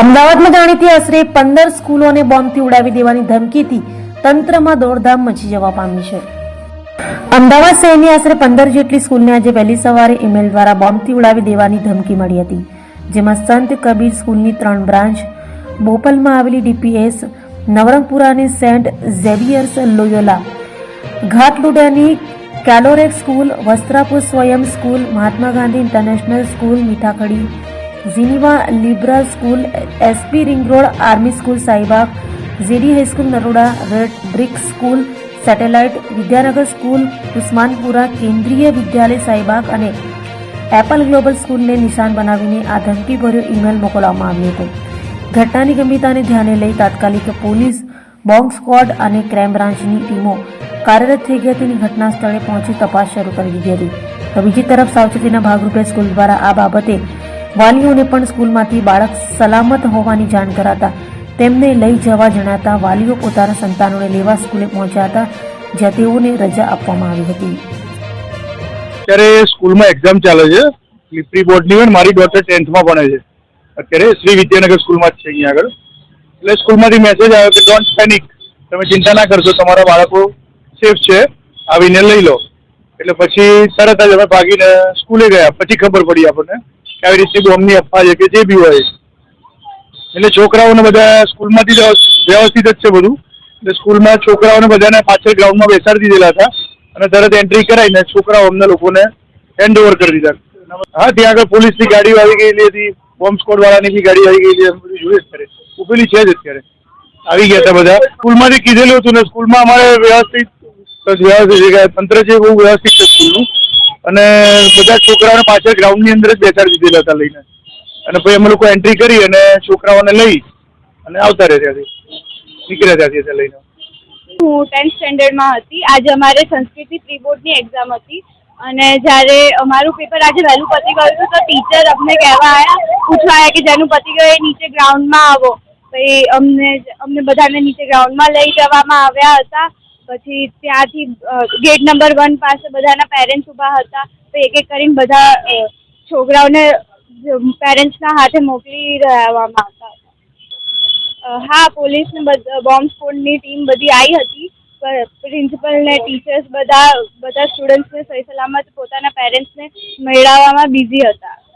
અમદાવાદમાં જાણીતી આશરે પંદર સ્કૂલોને બોમ્બથી ઉડાવી દેવાની ધમકીથી તંત્રમાં દોડધામ મચી જવા પામી છે. અમદાવાદ શહેરની આશરે પંદર જેટલી સ્કૂલને આજે વહેલી સવારે ઈમેલ દ્વારા બોમ્બથી ઉડાવી દેવાની ધમકી મળી હતી, જેમાં સંત કબીર સ્કૂલની ત્રણ બ્રાન્ચ, બોપલમાં આવેલી ડીપીએસ નવરંગપુરાની Saint Xavier's Loyola, ઘાટલુડાની Calorex school, Vastrapur Swayam school, Mahatma Gandhi international school, Mithakhali Geneva liberal school, SP ring road, army school Shahibaug JD high school, Naroda, red brick school, Satellite, Vidyanagar school, Usmanpura, Kendriya Vidyalaya Shahibaug અને Apple global સ્કૂલને નિશાન બનાવીને આ ધમકીભર્યો email મોકલવામાં આવ્યો હતો. ઘટનાની ગંભીરતાને ધ્યાને લઈ તાત્કાલિક પોલીસ, બોમ્બ સ્ક્વોડ અને ક્રાઇમ બ્રાન્ચની ટીમો કાર્યરત થઈ ગઈ હતી ઘટના સ્થળે પહોંચી તપાસ શરૂ કરી દીધી હતી. તો બીજી તરફ સાવચેતીના ભાગરૂપે સ્કૂલ દ્વારા આ બાબતે વાલીઓને પણ સ્કૂલમાંથી બાળક સલામત હોવાની જાણ કરાતા તેમને લઈ જવા જણાતા વાલીઓ પોતાના સંતાનોને લેવા સ્કૂલે પહોંચ્યા હતા, જ્યાં તેઓને રજા આપવામાં આવી હતી. અત્યારે સ્કૂલમાં એક્ઝામ ચાલે છે. પ્રી બોર્ડની હોય ને, મારી ડોટર ટેન્થમાં ભણે છે. અત્યારે શ્રી વિદ્યાનગર સ્કૂલમાં જ છે અહીંયા આગળ. એટલે સ્કૂલમાંથી મેસેજ આવ્યો કે ડોન્ટ પેનિક તમે ચિંતા ના કરશો. તમારા બાળકો સેફ છે. આવીને લઈ લો. એટલે પછી તરત જ અમે ભાગીને સ્કૂલે ગયા. પછી ખબર પડી આપણને. આવી રીતની બોમ્બની અફવા છે કે જે બી હોય. એટલે છોકરાઓને બધા સ્કૂલમાંથી જ વ્યવસ્થિત જ છે બધું. એટલે સ્કૂલમાં છોકરાઓને બધાને પાછળ ગ્રાઉન્ડમાં બેસાડી દીધેલા હતા. અને તરત એન્ટ્રી કરાવીને છોકરાઓ અમને લોકોને હેન્ડ ઓવર કરી દીધા. હા, ત્યાં આગળ પોલીસની ગાડીઓ આવી ગયેલી હતી. બોમ્બ સ્કોડ વાળાની બી ગાડી આવી ગયેલી અમે બધું જોઈએ અત્યારે ઉભેલી છે જ અત્યારે. આવી ગયા હતા બધા. સ્કૂલમાંથી કીધેલું હતું ને, સ્કૂલમાં અમારે વ્યવસ્થિત વ્યવસ્થિત તંત્ર છે બહુ વ્યવસ્થિત છે સ્કૂલનું. અને બધા છોકરાઓને પાછળ ગ્રાઉન્ડની અંદર જ બેસાડી દીધેલા હતા લઈને. અને પછી અમે લોકો એન્ટ્રી કરી અને છોકરાઓને લઈ અને આવતા રહ્યા ત્યાંથી. નીકળ્યા ત્યાંથી ત્યાં લઈને. હું ટેન્થ સ્ટેન્ડર્ડમાં હતી. આજે અમારે સંસ્કૃતિ પ્રી બોર્ડની એક્ઝામ હતી. અને જ્યારે અમારું પેપર આજે વહેલું પતી ગયું હતું, તો ટીચર અમને કહેવા આવ્યા પૂછવા આવ્યા કે જેનું પતી ગયું એ નીચે ગ્રાઉન્ડમાં આવો. પછી અમને અમને બધાને નીચે ગ્રાઉન્ડમાં લઈ જવામાં આવ્યા હતા. પછી ત્યાંથી ગેટ નંબર વન પાસે બધાના પેરેન્ટ્સ ઊભા હતા. તો એક એક કરીને બધા છોકરાઓને પેરેન્ટ્સના હાથે મોકલી રહેવામાં આવતા હતા. હા પોલીસને બોમ્બ સ્કોડની ટીમ બધી આવી હતી. પ્રિન્સિપલ ને ટીચર્સ બધા બધા સ્ટુડન્ટ્સને સહી સલામત પોતાના પેરેન્ટ્સને મેળવવામાં બિઝી હતા.